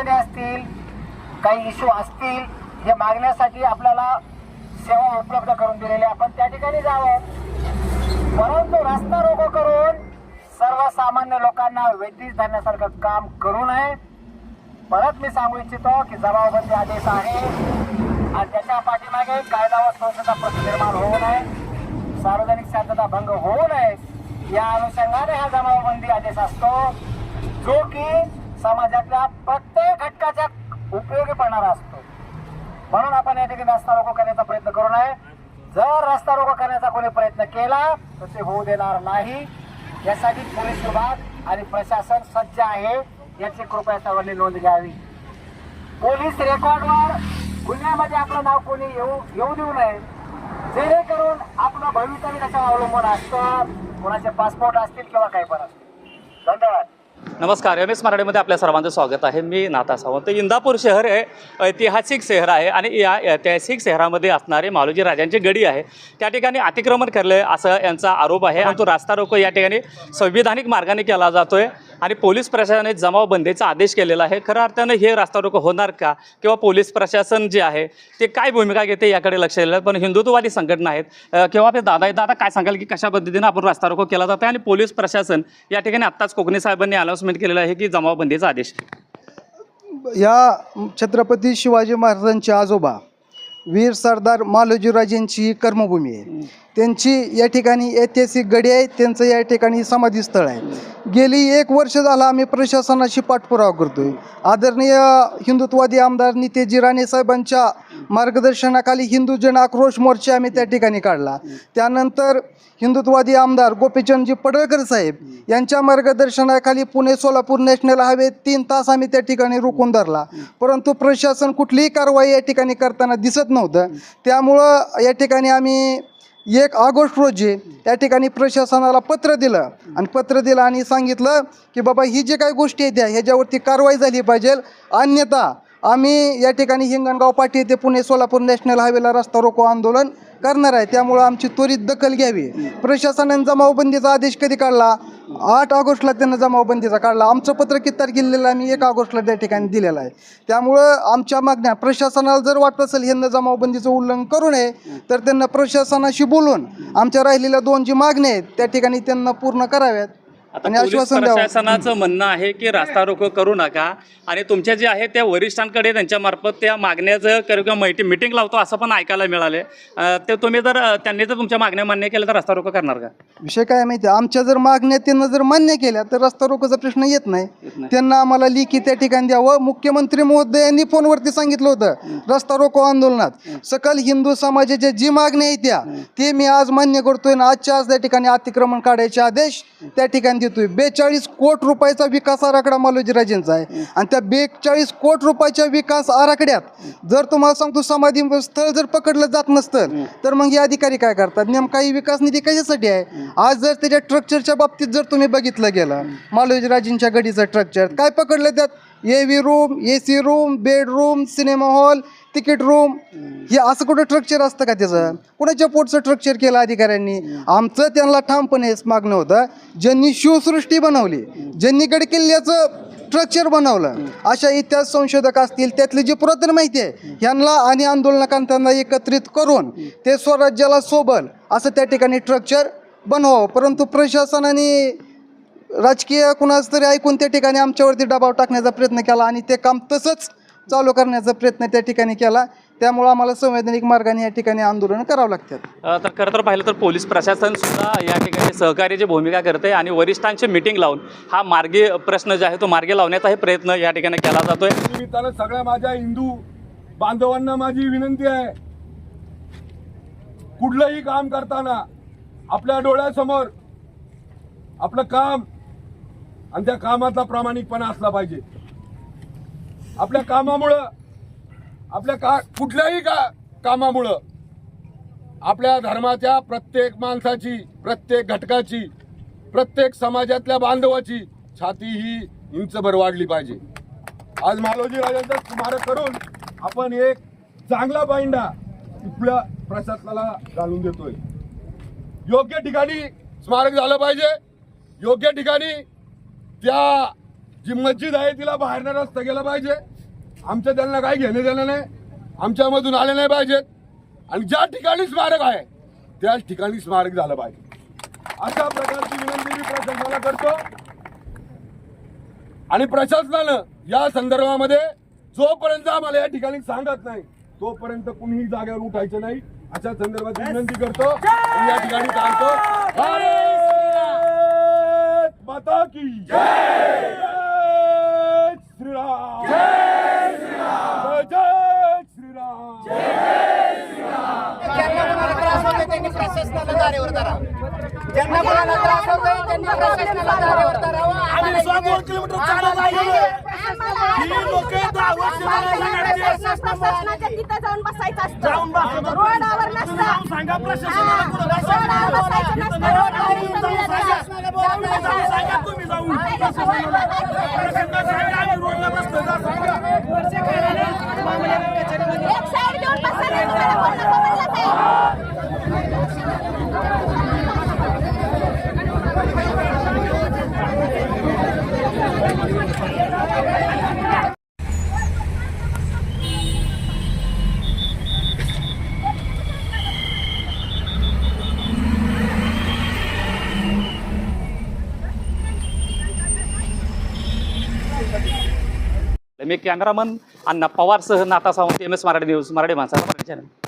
अडचणी असतील काही इश्यू असतील हे मागण्यासाठी आपल्याला सेवा उपलब्ध करून दिलेली आहे. आपण त्या ठिकाणी जावं. परंतु रस्ता रोको करून सर्वसामान्य लोकांना वेठीस धरण्यासारखं काम करू नये. परत मी सांगू इच्छितो की जबाबबंदी आदेश आहे. आणि त्याच्या पाठीमागे कायदा व संस्थेचा प्रश्न निर्माण होऊ नये. सार्वजनिक शांतता भंग होऊ नये. या अनुषंगाने हा जमावबंदी आदेश असतो. जो की समाजातल्या प्रत्येक घटकाच्या उपयोगी पडणारा असतो. म्हणून आपण या ठिकाणी रस्ता रोको करण्याचा प्रयत्न करू नये. जर रस्ता रोको करण्याचा कोणी प्रयत्न केला तर ते होऊ देणार नाही. यासाठी पोलीस विभाग आणि प्रशासन सज्ज आहे. याची कृपया सर्वांनी नोंद घ्यावी. पोलीस रेकॉर्डवर गुन्ह्यामध्ये आपलं नाव कोणी येऊ येऊ देऊ नये. जेणेकरून आपलं भवितव्य त्याच्यावर अवलंबून असतं. कोणाचे पासपोर्ट असतील किंवा काही पण असतील. नमस्कार एम एस मराठीमध्ये आपल्या सर्वांचं स्वागत आहे. मी नाथा सावंत. इंदापूर शहर हे ऐतिहासिक शहर आहे आणि या ऐतिहासिक शहरामध्ये असणारे मालोजी राजांची गडी आहे. त्या ठिकाणी अतिक्रमण करले असं यांचा आरोप आहे आणि तो रास्ता रोको या ठिकाणी संविधानिक मार्गाने केला जातो आहे आणि पोलीस प्रशासनाने जमावबंदीचा आदेश केलेला आहे. खऱ्या अर्थानं हे रास्ता रोको होणार का? किंवा पोलीस प्रशासन जे आहे ते काय भूमिका घेते याकडे लक्ष दिलं. पण हिंदुत्ववादी संघटना आहेत. किंवा आपले दादा दादा काय सांगाल की कशा पद्धतीनं आपण रास्ता रोको केला जातो आणि पोलीस प्रशासन या ठिकाणी आत्ताच कोकणी साहेबांनी अनाऊन्समेंट केलेलं आहे की जमावबंदीचा आदेश. या छत्रपती शिवाजी महाराजांचे आजोबा वीर सरदार मालोजीराजेंची कर्मभूमी आहे. त्यांची या ठिकाणी ऐतिहासिक गडी आहे त्यांचं या ठिकाणी समाधीस्थळ आहे. गेली एक वर्ष झालं आम्ही प्रशासनाशी पाठपुरावा करतोय. आदरणीय हिंदुत्ववादी आमदार नितेजी राणे साहेबांच्या मार्गदर्शनाखाली हिंदू जन आक्रोश मोर्चा आम्ही त्या ठिकाणी काढला. त्यानंतर हिंदुत्ववादी आमदार गोपीचंदजी पडळकर साहेब यांच्या मार्गदर्शनाखाली पुणे सोलापूर नॅशनल हायवे तीन तास आम्ही त्या ठिकाणी रोखून धरला. परंतु प्रशासन कुठलीही कारवाई या ठिकाणी करताना दिसत नव्हतं. त्यामुळं या ठिकाणी आम्ही एक ऑगस्ट रोजी त्या ठिकाणी प्रशासनाला पत्र दिलं. आणि पत्र दिलं आणि सांगितलं की बाबा ही जी काही गोष्टी आहेत त्या ह्याच्यावरती कारवाई झाली पाहिजे. अन्यथा आम्ही या ठिकाणी हिंगणगाव पाठी येथे पुणे सोलापूर नॅशनल हायवेला रस्ता रोको आंदोलन करणार आहे. त्यामुळं आमची त्वरित दखल घ्यावी. प्रशासनाने जमावबंदीचा आदेश कधी काढला? आठ ऑगस्टला त्यांना जमावबंदीचा काढला. आमचं पत्र किती तारखेला आम्ही एक ऑगस्टला त्या ठिकाणी दिलेलं आहे. त्यामुळं आमच्या मागण्या प्रशासनाला जर वाटत असेल यांना जमावबंदीचं उल्लंघन करू नये तर त्यांना प्रशासनाशी बोलून आमच्या राहिलेल्या दोन जी मागण्या आहेत त्या ठिकाणी त्यांना पूर्ण कराव्यात. आणि पोलीस आश्वासन द्यावं. प्रशासनाचं म्हणणं आहे की रास्ता रोको करू नका. आणि तुमच्या जे आहे त्या वरिष्ठांकडे त्यांच्या मार्फत त्या मागण्याचं कर- किंवा माहिती मिटिंग लावतो असं पण ऐकायला मिळाले अं, ते तुम्ही जर अं, त्यांनी जर तुमच्या मागण्या मान्य केल्या तर रास्ता रोको करणार का? विषय काय माहिती आहे? आमच्या जर मागण्या त्यांना जर मान्य केल्या तर रस्ता रोकोचा प्रश्न येत नाही. त्यांना आम्हाला लिखी त्या ठिकाणी द्यावं. मुख्यमंत्री महोदयांनी फोनवरती सांगितलं होतं रस्ता रोको आंदोलनात. सकल हिंदू समाजाच्या जी मागण्या आहेत त्या ते मी आज मान्य करतोय आणि आजच्या आज त्या ठिकाणी अतिक्रमण काढायचे आदेश त्या ठिकाणी देतोय. बेचाळीस कोट रुपयाचा विकास आराखडा मालोजीराजेंचा आहे. आणि त्या बेचाळीस कोट रुपयाच्या विकास आराखड्यात जर तुम्हाला सांगतो समाधी स्थळ जर पकडलं जात नसतं तर मग हे अधिकारी काय करतात? नेमका ही विकास निधी कशासाठी आहे? आज जर त्याच्या स्ट्रक्चरच्या बाबतीत जर तुम्ही बघितलं गेलं मालोजीराजेंच्या गडीचं स्ट्रक्चर काय पकडलं त्यात? A V room A C room bedroom cinema hall ticket room हे असं कुठं स्ट्रक्चर असतं का त्याचं? कुणाच्या पोटचं स्ट्रक्चर केलं अधिकाऱ्यांनी? आमचं त्यांना ठामपणे मागणं होतं. ज्यांनी शिवसृष्टी बनवली ज्यांनी किल्ल्याचं स्ट्रक्चर बनवलं अशा इतिहास संशोधक असतील त्यातली जी पुरातन माहिती आहे ह्यांना आणि आंदोलनकांतांना एकत्रित करून ते स्वराज्याला सोबल असं त्या ठिकाणी स्ट्रक्चर बनवावं. परंतु प्रशासनाने राजकीय कुणाच तरी ऐकून त्या ठिकाणी आमच्यावरती दबाव टाकण्याचा प्रयत्न केला आणि ते काम तसंच चालू करण्याचा प्रयत्न त्या ठिकाणी केला. त्यामुळं आम्हाला संवैधानिक मार्गाने या ठिकाणी आंदोलन करावं लागतात. अ, तर खरं तर पाहिलं तर पोलीस प्रशासन सुद्धा या ठिकाणी सहकार्याची भूमिका करते आणि वरिष्ठांची मिटिंग लावून हा मार्गी प्रश्न जो आहे तो मार्गी लावण्याचाही प्रयत्न या ठिकाणी केला जातोय. निमित्तानं सगळ्या माझ्या हिंदू बांधवांना माझी विनंती आहे. कुठलंही काम करताना आपल्या डोळ्यासमोर आपलं काम आणि त्या कामाचा प्रामाणिकपणा असला पाहिजे. आपल्या कामामुळं आपल्या का कुठल्याही का कामामुळं आपल्या धर्माच्या प्रत्येक माणसाची प्रत्येक घटकाची प्रत्येक समाजातल्या बांधवाची छाती ही इंचभर वाढली पाहिजे. आज मालोजी राजांचं स्मारक करून आपण एक चांगला बाईंडा आपल्या प्रशासनाला घालून देतोय. योग्य ठिकाणी स्मारक झालं पाहिजे. योग्य ठिकाणी त्या जी मस्जिद आहे तिला बाहेरनं रस्ता गेला पाहिजे. आमचं त्यांना काही घेणं देणं नाही. आमच्यामधून आले नाही पाहिजेत आणि ज्या ठिकाणी स्मारक आहे त्याच ठिकाणी स्मारक झालं पाहिजे. अशा प्रकारची विनंती मी प्रशासनाला करतो. आणि प्रशासनानं या संदर्भामध्ये जोपर्यंत आम्हाला या ठिकाणी सांगत नाही तोपर्यंत कुणीही जागेवर उठायचं नाही. अशा संदर्भात विनंती करतो. या ठिकाणी सांगतो माता की जय! श्रीराम। जय श्रीराम। जय श्रीराम। ज्यांना कोणाला त्रास होतोय त्यांनी प्रशासनाला दारेवर धरावं ज्यांना कोणाला त्रास होतोय त्यांनी प्रशासनाला दारेवर धरावं आम्ही दोन किलोमीटर चालत प्रशासनाच्या तिथं जाऊन बसायचं असतं. रोडावर नसतं. सांगा प्रशासनाला रोडावर बसायचं नसतं. रोडावर इथं मिळत नाही. जाऊन बसा. एक मी cameraman Anna पवारसह Nata Sawant M S Marathi news Marathi माणसाला